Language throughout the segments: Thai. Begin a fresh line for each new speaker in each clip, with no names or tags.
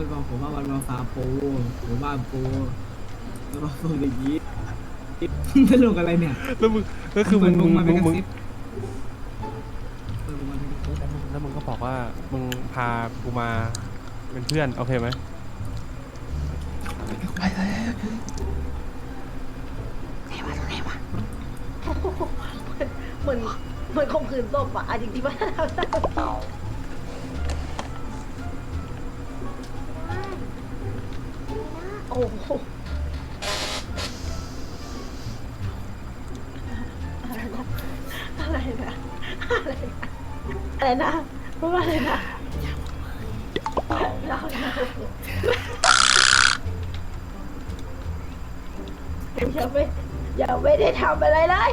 มันบอกผมว่ามันมาฟาร์มปูหรือบ้านปูแล้วมาพูดอย่างนี้ตลกอะไรเนี่ย
แล้วมึงก็คือมึง
เห
มึง
มา
มึ
เป็น
ง
กระ
มึง
ซิบเออมันเป็นกระซิบ
แล้วมึงก็บอกว่ามึงพากูมาเป็นเพื่อนโอเคไหม
เหมือนเหมือนข่มขืนศพอะอะจริงๆว่าโอ้โหอะไรนะอะไรนะอะไรนะพูดว่าอะไรนะเราอย่าไม่อย่าไม่ได้ทำอะไรเลย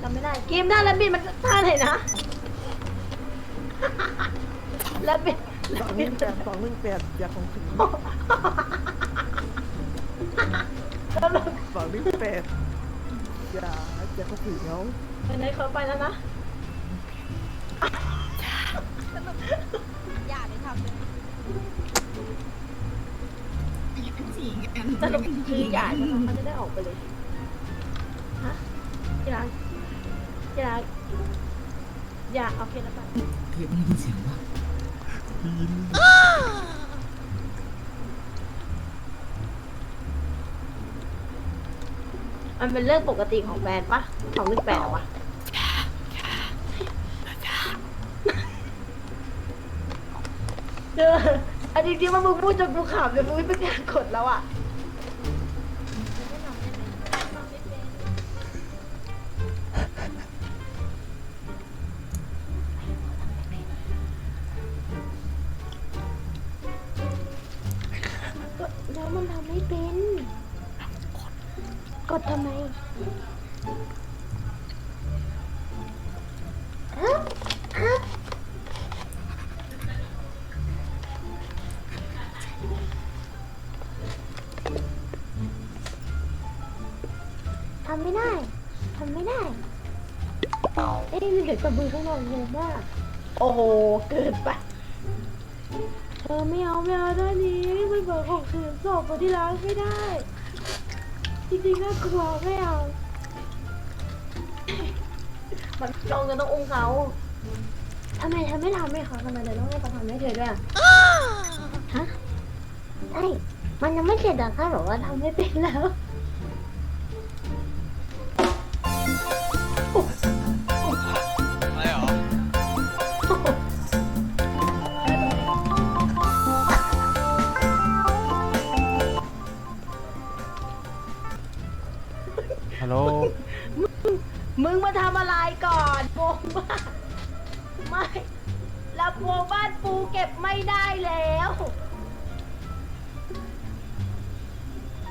จำไม่ได้เกมหน้าแล้วบินมันท่าไหนนะแล้วบิน
สองหนึ่งแปดสองหนึ่งแปดอย่าของถึงสองหนึ่งแปดอย่าอย่าเขาถึงเขา
ไปไหนเขาไปแล้วนะ
อย่าเลยทำเลย
สรุปคือหย่าใช่ไหมเขาจะได้ออกไปเลยฮะที่รักที่รักอย่าเอาเพลแล้วไป
เฮ้ยไม่ได้ยินเสียงวะ
มันเป็นเรื่องปกติของแบรนด์ปะของลึกแปดวะเอออันจริงๆว่ามึงพูดจนกูขำเลยมึงไม่เป็นการกดแล้วอะ แล้วมันทำไม่เป็น กดทำไมฮะฮะทำไม่ได้ ทำไม่ได้ เอ้ยมีเด็กกระบือข้างนอกเยอะมาก โอ้โห เกินไป เธอไม่เอาไม่เอาด้านนี้ไม่เบิกของคืนสอบคนที่ร้านไม่ได้ จริงๆน่ากลัวไม่เอามันลองจะต้องอุ้มเขาทำไมเธอไม่ทำให้เขาทำไมเธอต้องให้เขาทำให้เธอด้วยอะฮะไอ้มันยังไม่เสร็จอะค่ะหรอว่าทำไม่เป็นแล้ว เก็บไม่ได้แล้ว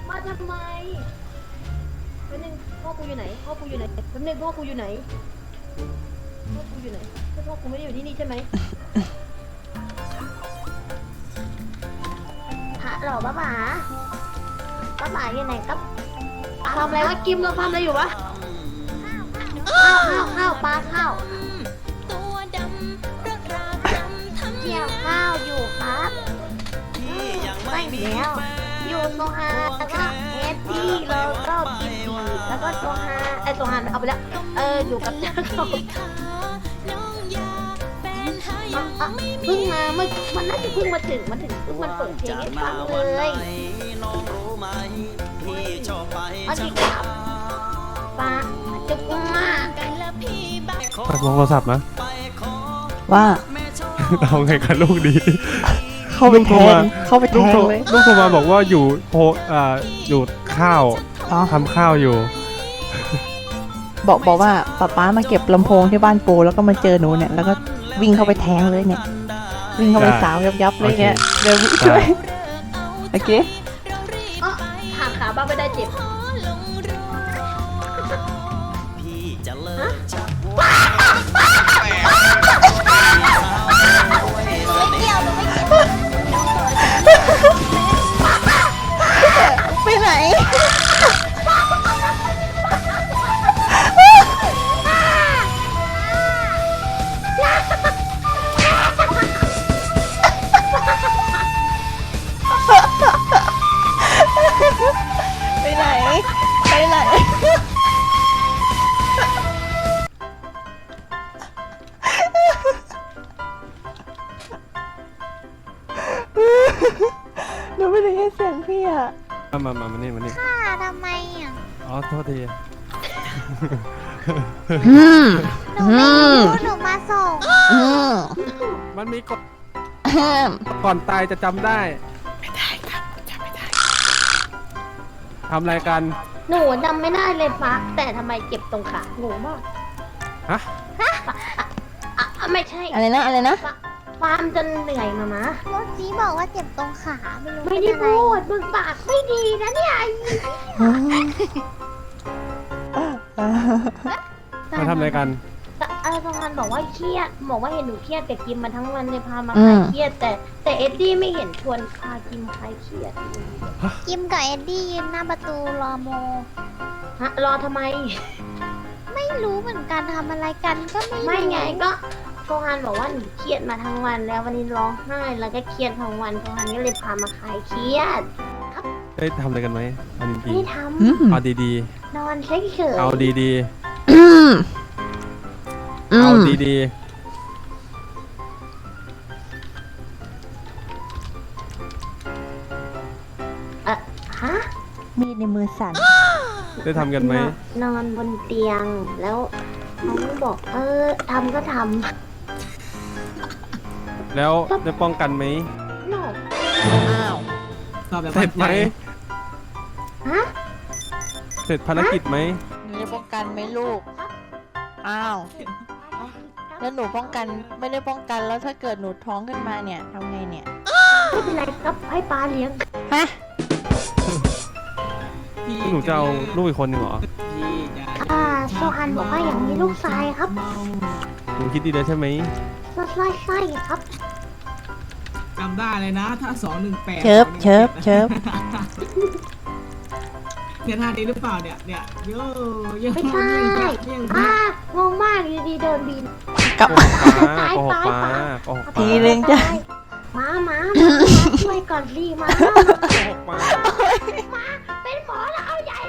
มาทำไมแป๊บนึงพ่อกูอยู่ไหนพ่อกูอยู่ไหนแป๊บนึงพ่อกูอยู่ไหนพ่อกูอยู่ไหนใช่พ่อกูไม่ได้อยู่ที่นี่ใช่ไหมฮะหรอป้าหมาป้าหมาอยู่ไหนครับทำอะไรวะกิมเราทำอะไรอยู่วะข้าวข้าวข้าวปลาข้าว
ตัว
ครับ
พี่ยัง
ไม่
ไม่มี
แล้ว
แฟน
อยู่โซฮาแล้วก็เอสซี่แล้วก็กิมบีแล้วก็โซฮาไอยโซฮาเอาไปแล้วเอออยู่กับเจ้าเขา
ขาน้องยาแฟนหา
อะ
ยัง
อะ
ไม่มี
เพิ่งมาเมื่อมันน่าจะเพิ่งมาถึงมาถึงเพิ่งมันเปิดเพลงให้ฟังเลย
น้องรู้ไหมพี่ชอบไป
เอาดีครับปลาจุกมาก
กันละพี่บ้า
เปิดวงโทรศัพท์นะ
ไปขอ
ว่า
แม่ชอบ
เอาไงกับลูกดี
เข้าไป
ลูก
แท
โทรมาง
เข้าไปแท
ลูก
ง
โทร
เลย
ลูกโทรมาบอกว่าอยู่โพอ่าอยู่ข้าว
อ๋อ
ทำข้าวอยู่
บอกบอกว่าป๊าป๊ามาเก็บลำโพงที่บ้านปูแล้วก็มาเจอหนูเนี่ยแล้วก็วิ่งเข้าไปแทงเลยเนี่ย วิ่งเข้าไป
ได้
สาวยับยับๆเลยเนี่ย
โอเค
เดี๋ยววิ่งช่วยโอเค เสียงพี่อะ
มามามามานี่มานี่
ค่ะทำไมอะ
อ๋อโทษที
อืม
หนูไม่รู้หนูมาส่ง
อืม
มันมีกฎ
อืม
ก่อนตายจะจำได้ ไม่ได้ครับจำไม่ได้ทำอะไรกัน
หนูจำไม่ได้เลยปะแต่ทำไมเจ็บตรงขางงมาก
ฮะ
อะอะไม่ใช่
อะไรนะอะไรนะ
ฟาร์มจนเหนื่อยมามา
เมื่อกี้บอกว่าเจ็บตรงขาไม่รู้
ไม่ได้
เป็นอะไร
พูดมึงปากไม่ดีนะเนี่ยไอ้
มาทำอะไรกัน
แต่อะไรประมาณบอกว่าเครียดบอกว่าเห็นหนูเครียดกับกิมมาทั้งวันเลยพามา
อื
คลาย
ม
เครียดแต่แต่เอ็ดดี้ไม่เห็นชวนพากิมคลายเครียด
กิมกับเอ็ดดี้ยืนหน้าประตูรอโม
ฮะรอทำไม
ไม่รู้เหมือนกันทำอะไรกันก็ไม่รู้
ไม่ไงก็ โฟฮันบอกว่าหนูเครียดมาทั้งวัน แล้ววันนี้ร้องไห้แล้วก็เครียดทั้งวันโฟฮันก็เลยพามาคลายเครียด
เอ้ยทำอะไรกันไหมเอาดี
ไม่ท
อืม
ๆเอาดีำ
นอนเฉยๆ
ๆเอาดี
อืม
ๆ
อื
เอา
ม
ดี
เอะฮะ
มีดในมือสั่น
ๆได้ทำกันไหม
นอนนอนบนเตียงแล้วเขาบอกเออทำก็ท
แล้วได้ป้องกันไหมำ
โน
อ้าว
ตอบแบบ
เสร็จไหม
ฮะ
เสร็จภารกิจไหม
หนูจะป้องกันไหมลูก อ้าว แล้วหนูป้องกันไม่ได้ป้องกันแล้วถ้าเกิดหนูท้องขึ้นมาเนี่ยทำไงเนี่ย
ไม่เป็นไรครับให้ปลาเลี้ยง
ฮะ
พี่
หนูจะเอาลูกอีกคนหนึ่งเหรอ
พี่จะ
อ่าโซฮันบอกว่าอย่างนี้ลูกชายครับ
เมา
หนูคิดดีแล้วใช่ไหม
ไส้ไส้ครับ
จำได้เลยนะ ถ้าสองหนึ่งแปด
เชิบเชิบเชิบ
เนี่ยท่านี้หรือเปล่าเนี่ยเนี่ยโย่โย่
ไม่ใช่
เยี่ยง
อ่างงมากอยู่ดีๆโดนบิน
กลับ
โกหกป้าโกหกป้าโกหกป้า
ทีนึงจ้ะ
มามามาช่วยก่อนสิมา
โกหกป้า
เป็นหมอแล้วเอาใหญ่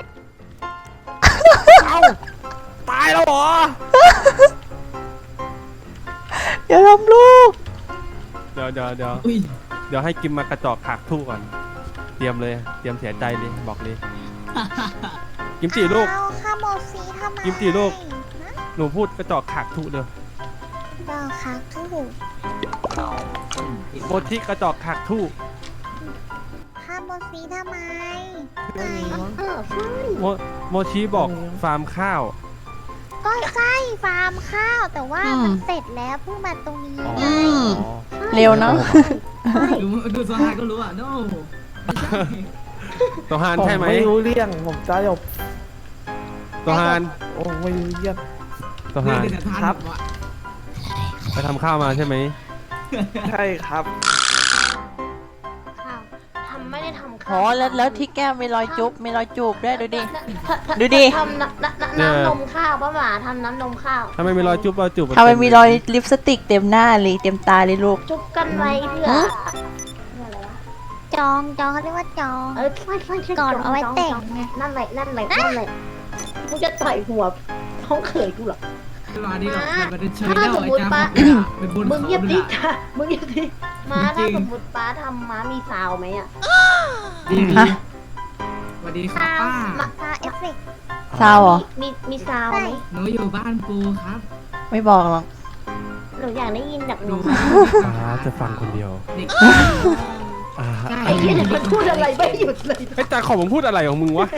ต ดี๋ยวเดี๋ยวเดี๋ยว
อุ้ย
เดี๋ยวให้กิมมากระจอกขากทู่ก่อน เตรียมเลย เตรียมเสียใจเลยบอกเลย กิมจีลูก
เอาข้าโมซีทำไม
กิมจิลูก
ฮะ
หนูพูดกระจอกขากทู่เร็ว
ดอกค่ะทูก
โมชิกระจอกขากทู่
ข้าโมซีทำไม
เออใช่
โมโมชิบอกฟาร์มข้าว
ก็ใช่ฟาร์มข้าวแต่ว่า
อืม
มันเสร็จแล้วเพิ่งมาตรงนี้
อ๋อ
ไง
ม เร็วเนาะ
ดูดูสหายก็รู้อะ no
ตัวฮาน
ผม
ใช่ไหม
ไม่รู้เรื่องผมจะหยบ
ตัวฮาน
โอ้ไม่รู้เรื่อง
ตัว
นี่
ฮาน
คือแต่ท่าน
ครับ
ว่ะ
ไปทำข้าวมาใช่ไหม
ใช่ครับ
อ๋
ข้า
อ
ว
แล้วแล้วที่แก้มมีรอยจุ๊บมีรอยจูบด้วยดูดิ
ถ้าถ้า
ดูดิ
ทำน้ำน้ำน้ำนมข้าวป้าหมาทำน้ำนมข้าว
ถ้าไม่มีรอยจุ๊บรอยจูบ
ทำไมมีรอยลิปสติกเต็มหน้าเลยเต็มตาเลยลูก
จุบกันไว้เพื่อ
ฮะ
เพื่ออะไรวะ
จองจองเขาเรียกว่าจอง
เออใช่ใช่ใช่
ก่อนเอาไว้
จง
แต่ง
จ
ไง
นั่นแหละนั่นแหละนั่นแหละกูจะต่อยหัวท้องเขยกูเหรอ
เวลานี้เรามันเป็นเชย
ถ้า
แล้ว
สม
ไอ้
มุติ
จ้า
ปะ
เป็นบน
มึง
เขา
เงียบ
ด้
ดิ
วย
จ้ะมึงเงียบดิม้า
จริ
ถ้างสมมติป้าทำม้ามีซาวไหมอะ
ดี
ฮะ
สวัสดีครับ
ซาว
ป้า
มาซาวเอฟเฟกต์
เศร้าเหรอ
มีมีซาวไหม
หนูอยู่บ้านปูครับ
ไม่บอกหรอก
หนูอยากได้ยินจากห
หนู
นู
อ่าจะฟังคนเดียว
เด็ก
อ่า
ใช่
ไอ้เหี้ยมันพูดอะไรไม่หยุดเลย
ไอ้ยแต่ของมึงพูดอะไรของมึงวะ